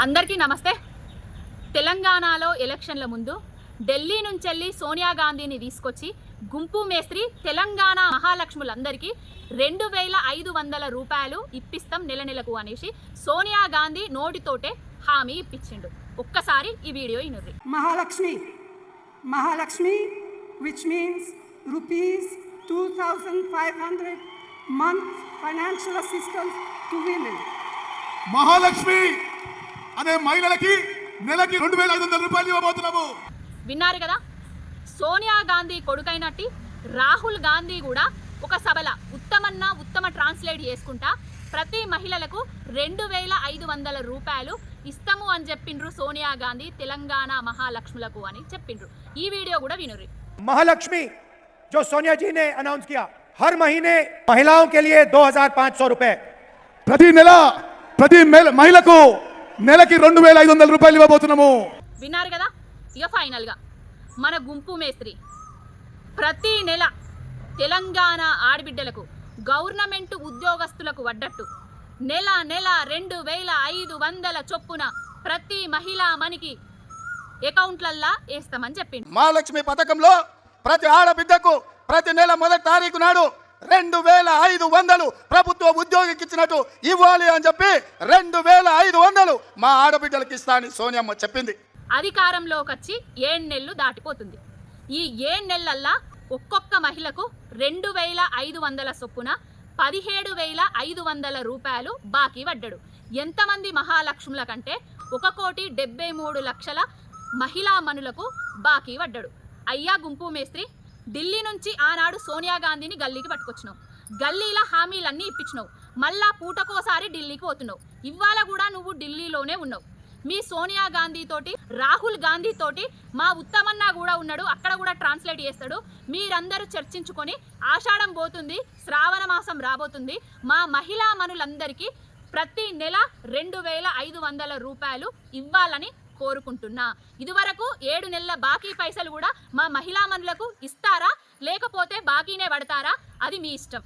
అందరికీ నమస్తే తెలంగాణలో ఎలక్షన్ల ముందు ఢిల్లీ నుంచెల్లి సోనియా గాంధీని తీసుకొచ్చి గుంపు మేస్త్రి తెలంగాణ మహాలక్ష్ములందరికీ రెండు వేల ఐదు వందల రూపాయలు ఇప్పిస్తాం నెల నెలకు అనేసి సోనియా గాంధీ నోటితోటే హామీ ఇప్పించిండు ఒక్కసారి ఈ వీడియో ఇనుర్రి Mahalakshmi. Mahalakshmi, which means rupees 2,500 month financial assistance to women. Mahalakshmi అనే మహిళలకి నెలకి రెండు వేల ఐదు వందల రూపాయలు ఇవ్వబోతున్నాము విన్నారు కదా సోనియా గాంధీ కొడుకైనట్టి రాహుల్ గాంధీ కూడా ఒక సభల ఉత్తమన్న ఉత్తమ ట్రాన్స్లేట్ చేసుకుంటా ప్రతి మహిళలకు రెండు వేల ఐదు వందల రూపాయలు ఇస్తాము అని చెప్పిండ్రు సోనియా గాంధీ తెలంగాణ మహాలక్ష్ములకు అని చెప్పిండ్రు ఈ వీడియో కూడా వినుర్రి महालक्ष्मी जो सोनिया जी ने अनाउंस किया हर महीने महिलाओं के लिए 2500 रुपए ప్రతి నెల ప్రతి మెల- మహిళకు నెలకి రెండు వేల ఐదు వందల రూపాయలు ఇవ్వబోతున్నాము. విన్నారు కదా? ఇక ఫైనల్గా మన గుంపు మేస్త్రి ప్రతి నెల తెలంగాణ ఆడబిడ్డలకు గవర్నమెంట్ ఉద్యోగస్తులకు వడ్డట్టు. నెల నెల రెండు వేల ఐదు వందల చొప్పున ప్రతి మహిళా మనికి అకౌంట్లల్లా వేస్తామని చెప్పిండు. మహాలక్ష్మి పథకంలో ప్రతి ఆడబిడ్డకు ప్రతి నెల మొదటి తారీఖు నాడు రెండు వేల ఐదు వందలు ప్రభుత్వ ఉద్యోగికి ఇచ్చినట్టు ఇవ్వాలి అని చెప్పి రెండు వేల ఐదు వందలు మా ఆడబిడ్డలకి ఇస్తానని సోనియమ్మ చెప్పింది. అధికారంలోకి వచ్చి ఏడు నెలలు దాటిపోతుంది. ఈ ఏడు నెలలల్లా ఒక్కొక్క మహిళకు రెండు వేల ఐదు వందల చొప్పున పదిహేడు వేల ఐదు వందల రూపాయలు బాకీ పడ్డాడు. ఎంతమంది మహాలక్ష్ముల కంటే ఒక కోటి డెబ్బై మూడు లక్షల మహిళా మనులకు బాకీ పడ్డాడు. అయ్యా గుంపు మేస్త్రి ఢిల్లీ నుంచి ఆనాడు సోనియా గాంధీని గల్లీకి పట్టుకొచ్చినావు. గల్లీల హామీలన్నీ ఇప్పించినావు. మళ్ళా పూటకోసారి ఢిల్లీకి పోతున్నావు. ఇవాళ కూడా నువ్వు ఢిల్లీలోనే ఉన్నావు. మీ సోనియా గాంధీ తోటి రాహుల్ గాంధీ తోటి మా ఉత్తమన్న కూడా ఉన్నాడు. అక్కడ కూడా ట్రాన్స్లేట్ చేస్తాడు. మీరందరూ చర్చించుకొని ఆషాఢం పోతుంది శ్రావణ మాసం రాబోతుంది. మా మహిళా మనులందరికీ ప్రతి నెల రెండు వేల ఐదు వందల రూపాయలు ఇవ్వాలని కోరుకుంటున్నా. ఇదివరకు ఏడు నెలల బాకీ పైసలు కూడా మా మహిళా మనులకు ఇస్తారా? లేకపోతే బాకీనే పడతారా? అది మీ ఇష్టం.